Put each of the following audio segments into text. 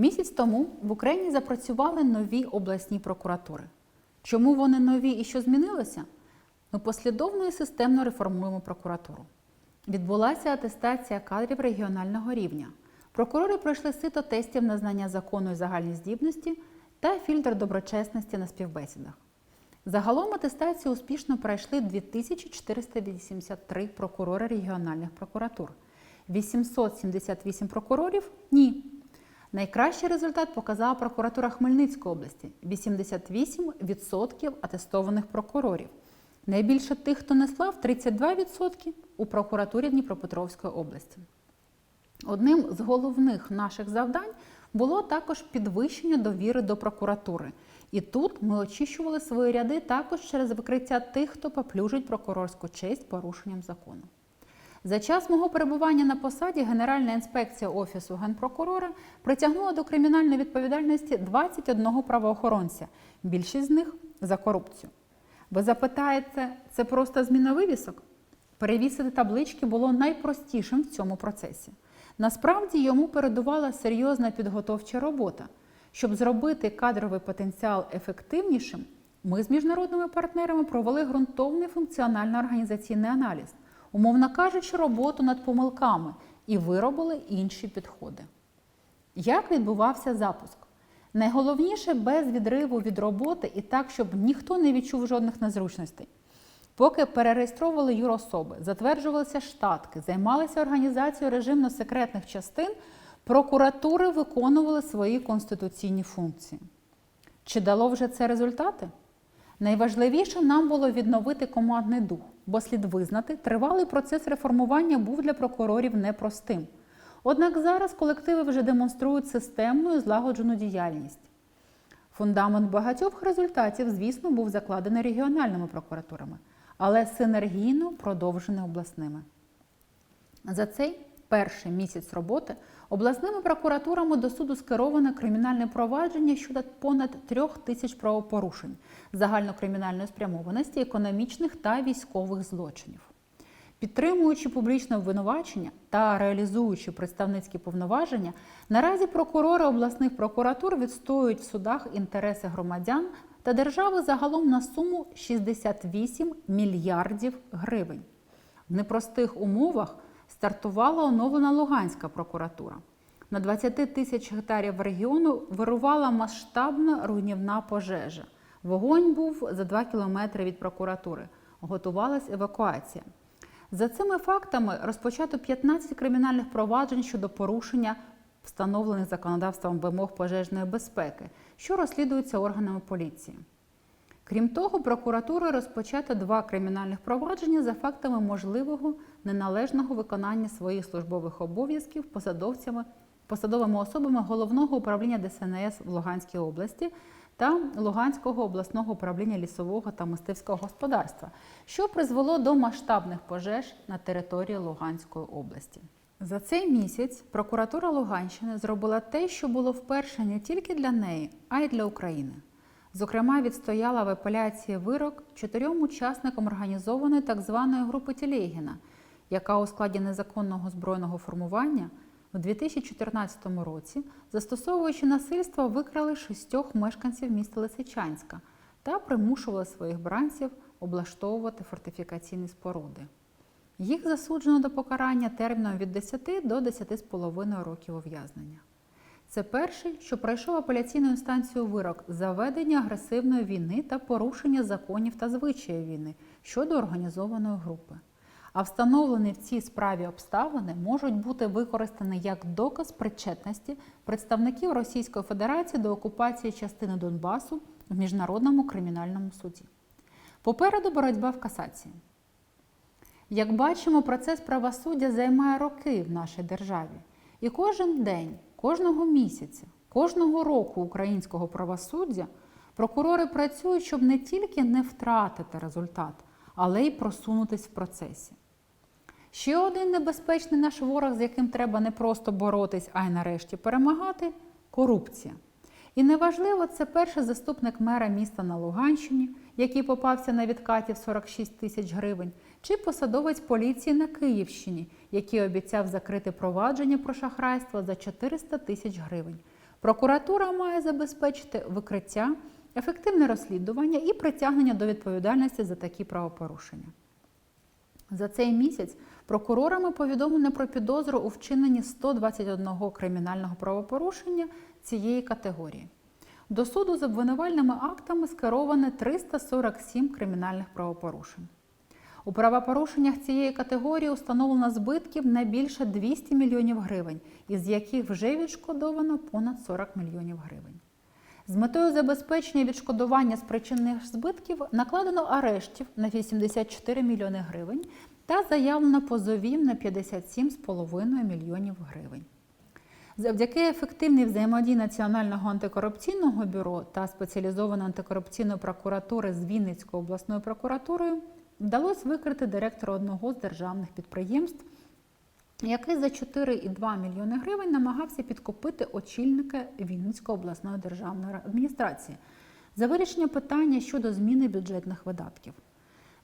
Місяць тому в Україні запрацювали нові обласні прокуратури. Чому вони нові і що змінилося? Ми послідовно і системно реформуємо прокуратуру. Відбулася атестація кадрів регіонального рівня. Прокурори пройшли сито тестів на знання закону і загальні здібності та фільтр доброчесності на співбесідах. Загалом атестацію успішно пройшли 2483 прокурори регіональних прокуратур. 878 прокурорів ні. Найкращий результат показала прокуратура Хмельницької області 88% атестованих прокурорів. Найбільше тих, хто не слав, 32% у прокуратурі Дніпропетровської області. Одним з головних наших завдань було також підвищення довіри до прокуратури. І тут ми очищували свої ряди також через викриття тих, хто поплюжить прокурорську честь порушенням закону. За час мого перебування на посаді Генеральна інспекція Офісу генпрокурора притягнула до кримінальної відповідальності 21 правоохоронця, більшість з них за корупцію. Ви запитаєте, це просто зміна вивісок? Перевісити таблички було найпростішим в цьому процесі. Насправді йому передувала серйозна підготовча робота. Щоб зробити кадровий потенціал ефективнішим, ми з міжнародними партнерами провели ґрунтовний функціонально-організаційний аналіз, умовно кажучи, роботу над помилками і виробили інші підходи. Як відбувався запуск? Найголовніше без відриву від роботи і так, щоб ніхто не відчув жодних незручностей. Поки перереєстровували юрособи, затверджувалися штатки, займалися організацією режимно-секретних частин, прокуратури виконували свої конституційні функції. Чи дало вже це результати? Найважливіше нам було відновити командний дух, бо слід визнати, тривалий процес реформування був для прокурорів непростим. Однак зараз колективи вже демонструють системну і злагоджену діяльність. Фундамент багатьох результатів, звісно, був закладений регіональними прокуратурами, але синергійно продовжений обласними. За цей перший місяць роботи обласними прокуратурами до суду скеровано кримінальне провадження щодо понад трьох тисяч правопорушень загальнокримінальної спрямованості, економічних та військових злочинів. Підтримуючи публічне обвинувачення та реалізуючи представницькі повноваження, наразі прокурори обласних прокуратур відстоюють в судах інтереси громадян та держави загалом на суму 68 мільярдів гривень. В непростих умовах стартувала оновлена Луганська прокуратура. На 20 тисяч гектарів регіону вирувала масштабна руйнівна пожежа. Вогонь був за 2 кілометри від прокуратури. Готувалась евакуація. За цими фактами розпочато 15 кримінальних проваджень щодо порушення встановлених законодавством вимог пожежної безпеки, що розслідуються органами поліції. Крім того, прокуратурою розпочато два кримінальних провадження за фактами можливого неналежного виконання своїх службових обов'язків посадовцями, посадовими особами головного управління ДСНС в Луганській області та Луганського обласного управління лісового та мистецького господарства, що призвело до масштабних пожеж на території Луганської області. За цей місяць прокуратура Луганщини зробила те, що було вперше не тільки для неї, а й для України. Зокрема, відстояла в апеляції вирок чотирьом учасникам організованої так званої групи Тілєгіна, яка у складі незаконного збройного формування у 2014 році, застосовуючи насильство, викрали шістьох мешканців міста Лисичанська та примушували своїх бранців облаштовувати фортифікаційні споруди. Їх засуджено до покарання терміном від 10 до 10,5 років ув'язнення. Це перший, що пройшов апеляційну інстанцію вирок за ведення агресивної війни та порушення законів та звичаїв війни щодо організованої групи. А встановлені в цій справі обставини можуть бути використані як доказ причетності представників Російської Федерації до окупації частини Донбасу в міжнародному кримінальному суді. Попереду боротьба в касації. Як бачимо, процес правосуддя займає роки в нашій державі. І кожен день, кожного місяця, кожного року українського правосуддя прокурори працюють, щоб не тільки не втратити результат, але й просунутись в процесі. Ще один небезпечний наш ворог, з яким треба не просто боротись, а й нарешті перемагати корупція. І неважливо, це перший заступник мера міста на Луганщині, який попався на відкаті в 46 тисяч гривень, чи посадовець поліції на Київщині, який обіцяв закрити провадження про шахрайство за 400 тисяч гривень. Прокуратура має забезпечити викриття, ефективне розслідування і притягнення до відповідальності за такі правопорушення. За цей місяць прокурорами повідомлено про підозру у вчиненні 121 кримінального правопорушення цієї категорії. До суду з обвинувальними актами скеровано 347 кримінальних правопорушень. У правопорушеннях цієї категорії установлено збитків на більше 200 мільйонів гривень, із яких вже відшкодовано понад 40 мільйонів гривень. З метою забезпечення відшкодування спричинених збитків накладено арештів на 84 мільйони гривень та заявлено позовів на 57,5 мільйонів гривень. Завдяки ефективній взаємодії Національного антикорупційного бюро та спеціалізованої антикорупційної прокуратури з Вінницькою обласною прокуратурою вдалося викрити директора одного з державних підприємств, який за 4,2 мільйони гривень намагався підкупити очільника Вінницької обласної державної адміністрації за вирішення питання щодо зміни бюджетних видатків.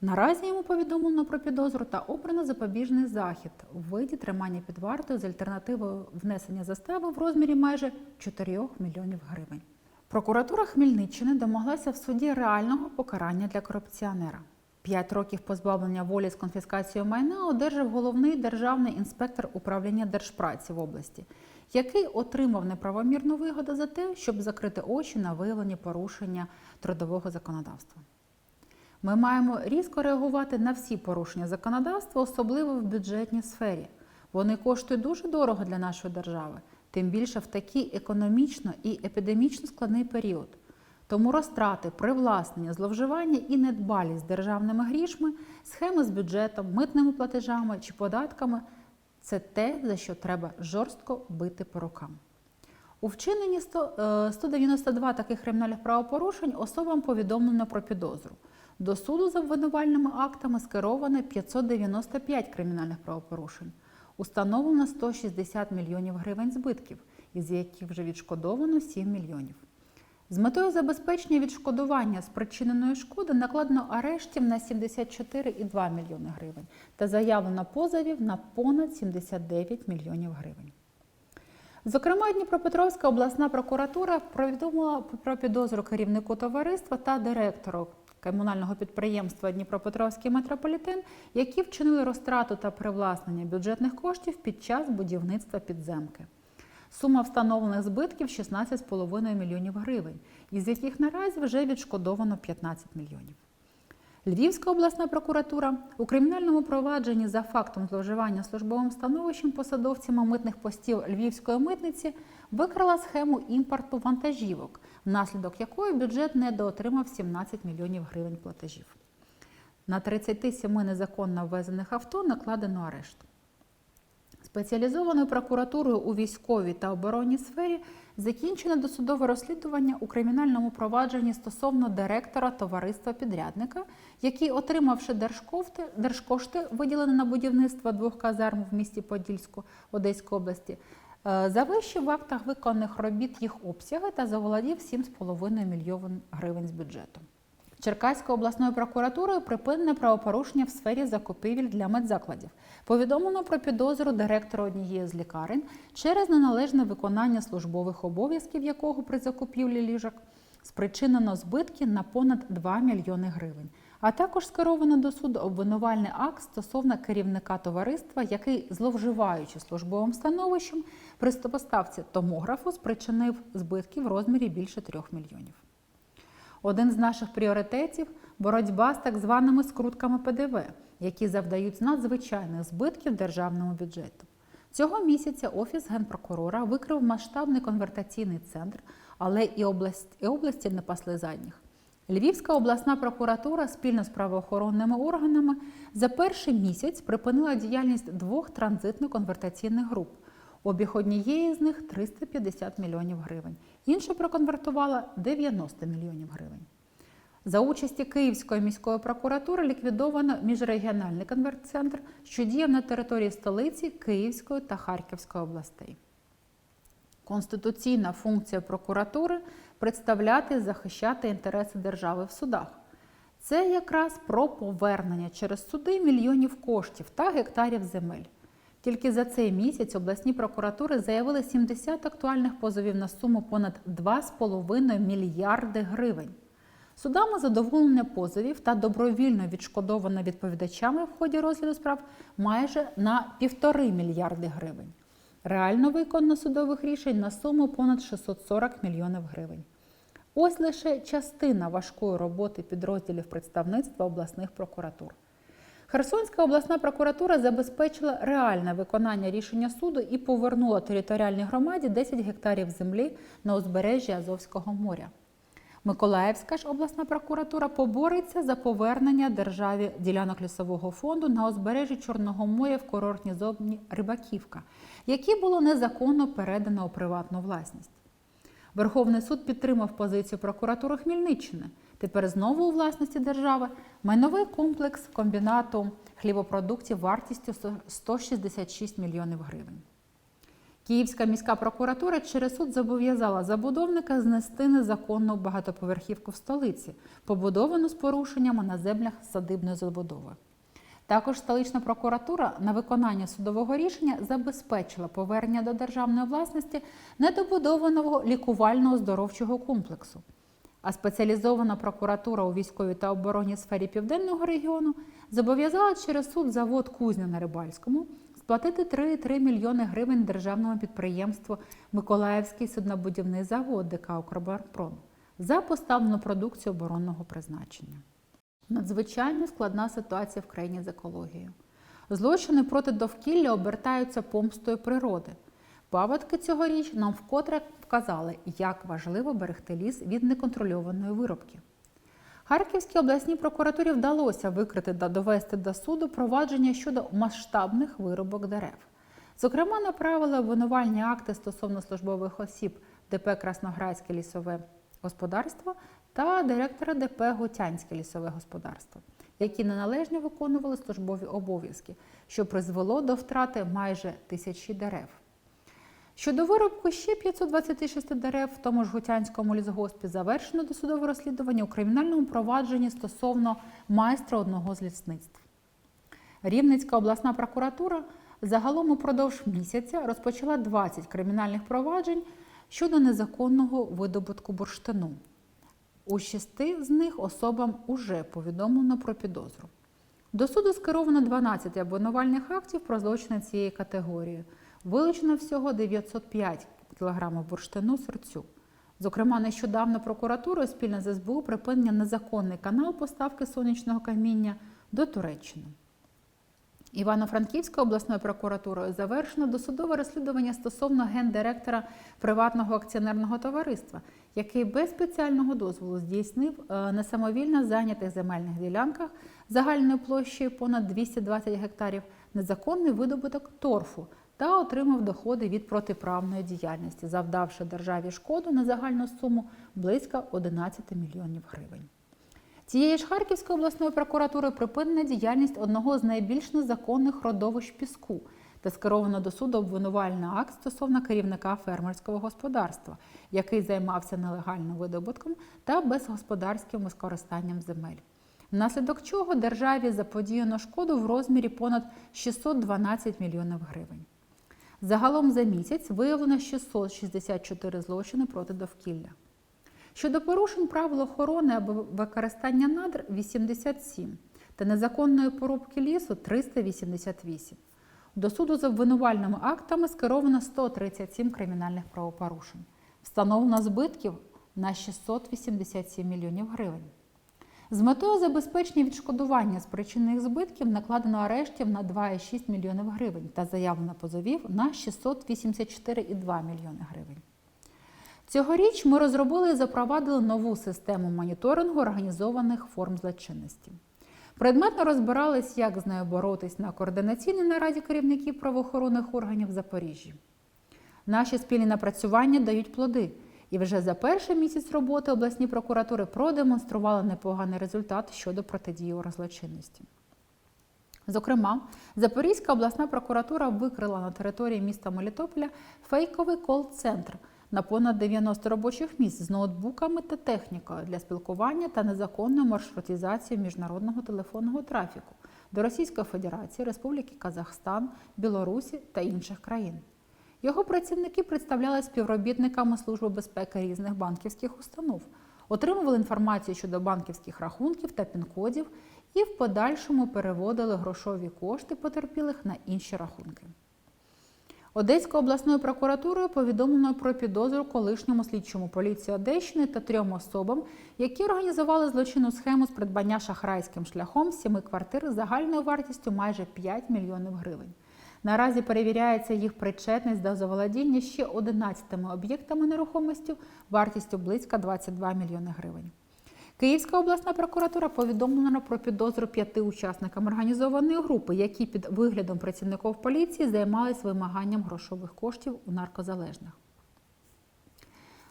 Наразі йому повідомлено про підозру та обрано запобіжний захід у виді тримання під вартою з альтернативою внесення застави в розмірі майже 4 мільйонів гривень. Прокуратура Хмельниччини домоглася в суді реального покарання для корупціонера. П'ять років позбавлення волі з конфіскацією майна одержав головний державний інспектор управління держпраці в області, який отримав неправомірну вигоду за те, щоб закрити очі на виявлені порушення трудового законодавства. Ми маємо різко реагувати на всі порушення законодавства, особливо в бюджетній сфері. Вони коштують дуже дорого для нашої держави, тим більше в такий економічно і епідемічно складний період. Тому розтрати, привласнення, зловживання і недбалість державними грішми, схеми з бюджетом, митними платежами чи податками це те, за що треба жорстко бити по рукам. У вчиненні 100, е, 192 таких кримінальних правопорушень особам повідомлено про підозру. До суду з обвинувальними актами скеровано 595 кримінальних правопорушень. Установлено 160 мільйонів гривень збитків, із яких вже відшкодовано 7 мільйонів. З метою забезпечення відшкодування спричиненої шкоди накладено арештів на 74,2 мільйони гривень та заявлено позовів на понад 79 мільйонів гривень. Зокрема, Дніпропетровська обласна прокуратура повідомила про підозру керівнику товариства та директору комунального підприємства Дніпропетровський метрополітен, які вчинили розтрату та привласнення бюджетних коштів під час будівництва підземки. Сума встановлених збитків 16,5 мільйонів гривень, із яких наразі вже відшкодовано 15 мільйонів. Львівська обласна прокуратура у кримінальному провадженні за фактом зловживання службовим становищем посадовцями митних постів Львівської митниці викрила схему імпорту вантажівок, внаслідок якої бюджет недоотримав 17 мільйонів гривень платежів. На 37 незаконно ввезених авто накладено арешт. Спеціалізованою прокуратурою у військовій та оборонній сфері закінчено досудове розслідування у кримінальному провадженні стосовно директора товариства підрядника, який, отримавши держкофти, держкошти, виділені на будівництво двох казарм в місті Подільську Одеської області, е, завищив в актах виконаних робіт їх обсяги та заволодів 7,5 мільйонів гривень з бюджету. Черкаською обласною прокуратурою припинене правопорушення в сфері закупівель для медзакладів. Повідомлено про підозру директора однієї з лікарень через неналежне виконання службових обов'язків, якого при закупівлі ліжок спричинено збитки на понад 2 мільйони гривень. А також скеровано до суду обвинувальний акт стосовно керівника товариства, який, зловживаючи службовим становищем, при поставці томографу спричинив збитки в розмірі більше 3 мільйонів. Один з наших пріоритетів боротьба з так званими скрутками ПДВ, які завдають надзвичайних збитків державному бюджету. Цього місяця Офіс генпрокурора викрив масштабний конвертаційний центр, але і область, і області не пасли задніх. Львівська обласна прокуратура спільно з правоохоронними органами за перший місяць припинила діяльність двох транзитно-конвертаційних груп. Обіг однієї з них 350 мільйонів гривень, інша проконвертувала 90 мільйонів гривень. За участі Київської міської прокуратури ліквідовано міжрегіональний конвертцентр, що діяв на території столиці Київської та Харківської областей. Конституційна функція прокуратури представляти і захищати інтереси держави в судах. Це якраз про повернення через суди мільйонів коштів та гектарів земель. Тільки за цей місяць обласні прокуратури заявили 70 актуальних позовів на суму понад 2,5 мільярди гривень. Судами задоволення позовів та добровільно відшкодовано відповідачами в ході розгляду справ майже на півтори мільярди гривень. Реально виконано судових рішень на суму понад 640 мільйонів гривень. Ось лише частина важкої роботи підрозділів представництва обласних прокуратур. Херсонська обласна прокуратура забезпечила реальне виконання рішення суду і повернула територіальній громаді 10 гектарів землі на узбережжі Азовського моря. Миколаївська ж обласна прокуратура побореться за повернення державі ділянок лісового фонду на узбережжі Чорного моря в курортній зоні Рибаківка, які було незаконно передано у приватну власність. Верховний суд підтримав позицію прокуратури Хмельниччини. Тепер знову у власності держави майновий комплекс комбінату хлібопродуктів вартістю 166 мільйонів гривень. Київська міська прокуратура через суд зобов'язала забудовника знести незаконну багатоповерхівку в столиці, побудовану з порушеннями на землях садибної забудови. Також столична прокуратура на виконання судового рішення забезпечила повернення до державної власності недобудованого лікувально-оздоровчого комплексу. А спеціалізована прокуратура у військовій та оборонній сфері південного регіону зобов'язала через суд завод Кузня на Рибальському сплатити 3,3 мільйони гривень державному підприємству Миколаївський суднобудівний завод ДК «Укроборонпром» за поставлену продукцію оборонного призначення. Надзвичайно складна ситуація в країні з екологією. Злочини проти довкілля обертаються помстою природи. Паводки цьогоріч нам вкотре вказали, як важливо берегти ліс від неконтрольованої виробки. Харківській обласній прокуратурі вдалося викрити та довести до суду провадження щодо масштабних виробок дерев. Зокрема, направили обвинувальні акти стосовно службових осіб ДП Красноградське лісове господарство та директора ДП Готянське лісове господарство, які неналежно виконували службові обов'язки, що призвело до втрати майже тисячі дерев. Щодо виробку ще 526 дерев в тому ж Гутянському лісгоспі завершено досудове розслідування у кримінальному провадженні стосовно майстра одного з лісництв. Рівненська обласна прокуратура загалом упродовж місяця розпочала 20 кримінальних проваджень щодо незаконного видобутку бурштину. У шести з них особам уже повідомлено про підозру. До суду скеровано 12 обвинувальних актів про злочини цієї категорії. Вилучено всього 905 кг бурштину серцю. Зокрема, нещодавно прокуратурою спільно з СБУ припинення незаконний канал поставки сонячного каміння до Туреччини. Івано-Франківською обласною прокуратурою завершено досудове розслідування стосовно гендиректора приватного акціонерного товариства, який без спеціального дозволу здійснив е, несамовільно зайнятих земельних ділянках загальною площею понад 220 гектарів незаконний видобуток торфу та отримав доходи від протиправної діяльності, завдавши державі шкоду на загальну суму близько 11 мільйонів гривень. Цієї ж Харківської обласної прокуратури припинена діяльність одного з найбільш незаконних родовищ піску та скеровано до суду обвинувальний акт стосовно керівника фермерського господарства, який займався нелегальним видобутком та безгосподарським використанням земель. Внаслідок чого державі заподіяно шкоду в розмірі понад 612 мільйонів гривень. Загалом за місяць виявлено 664 злочини проти довкілля. Щодо порушень правил охорони або використання надр 87 та незаконної порубки лісу 388. До суду з обвинувальними актами скеровано 137 кримінальних правопорушень. Встановлено збитків на 687 мільйонів гривень. З метою забезпечення відшкодування спричинених збитків накладено арештів на 2,6 мільйонів гривень та заявлено позовів на 684,2 мільйони гривень. Цьогоріч ми розробили і запровадили нову систему моніторингу організованих форм злочинності. Предметно розбирались, як з нею боротись на координаційній нараді керівників правоохоронних органів Запоріжжі. Наші спільні напрацювання дають плоди, і вже за перший місяць роботи обласні прокуратури продемонстрували непоганий результат щодо протидії злочинності. Зокрема, Запорізька обласна прокуратура викрила на території міста Мелітополя фейковий кол-центр, на понад 90 робочих місць з ноутбуками та технікою для спілкування та незаконної маршрутизації міжнародного телефонного трафіку до Російської Федерації, Республіки Казахстан, Білорусі та інших країн. Його працівники представляли співробітниками Служби безпеки різних банківських установ, отримували інформацію щодо банківських рахунків та пін-кодів і в подальшому переводили грошові кошти потерпілих на інші рахунки. Одеською обласною прокуратурою повідомлено про підозру колишньому слідчому поліції Одещини та трьом особам, які організували злочинну схему з придбання шахрайським шляхом сіми квартир загальною вартістю майже 5 мільйонів гривень. Наразі перевіряється їх причетність до заволодіння ще 11 об'єктами нерухомості вартістю близько 22 мільйони гривень. Київська обласна прокуратура повідомлена про підозру п'яти учасникам організованої групи, які під виглядом працівників поліції займались вимаганням грошових коштів у наркозалежних.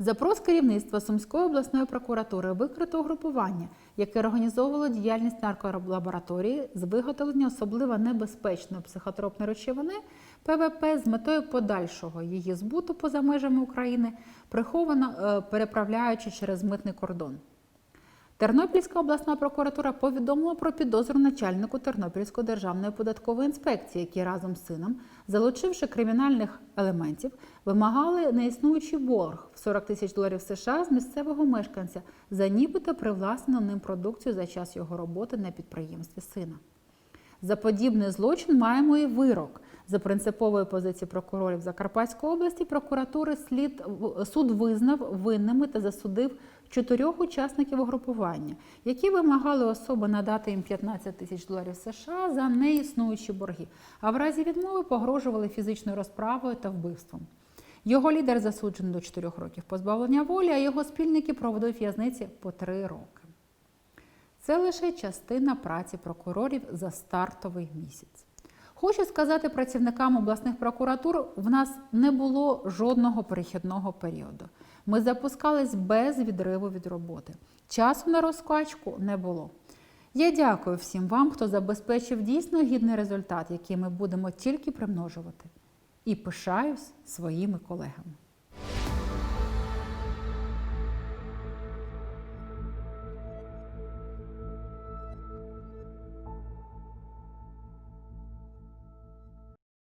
Запрос керівництва Сумської обласної прокуратури викрито угрупування, яке організовувало діяльність нарколабораторії з виготовлення особливо небезпечної психотропної речовини ПВП з метою подальшого її збуту поза межами України, приховано е, переправляючи через митний кордон. Тернопільська обласна прокуратура повідомила про підозру начальнику Тернопільської державної податкової інспекції, які разом з сином, залучивши кримінальних елементів, вимагали неіснуючий борг в 40 тисяч доларів США з місцевого мешканця за нібито привласнену ним продукцію за час його роботи на підприємстві сина. За подібний злочин маємо і вирок. За принциповою позицією прокурорів Закарпатської області прокуратури слід суд визнав винними та засудив чотирьох учасників угрупування, які вимагали особи надати їм 15 тисяч доларів США за неіснуючі борги, а в разі відмови погрожували фізичною розправою та вбивством. Його лідер засуджений до 4 років позбавлення волі, а його спільники проведуть в'язниці по 3 роки. Це лише частина праці прокурорів за стартовий місяць. Хочу сказати працівникам обласних прокуратур, в нас не було жодного перехідного періоду. Ми запускались без відриву від роботи. Часу на розкачку не було. Я дякую всім вам, хто забезпечив дійсно гідний результат, який ми будемо тільки примножувати. І пишаюсь своїми колегами.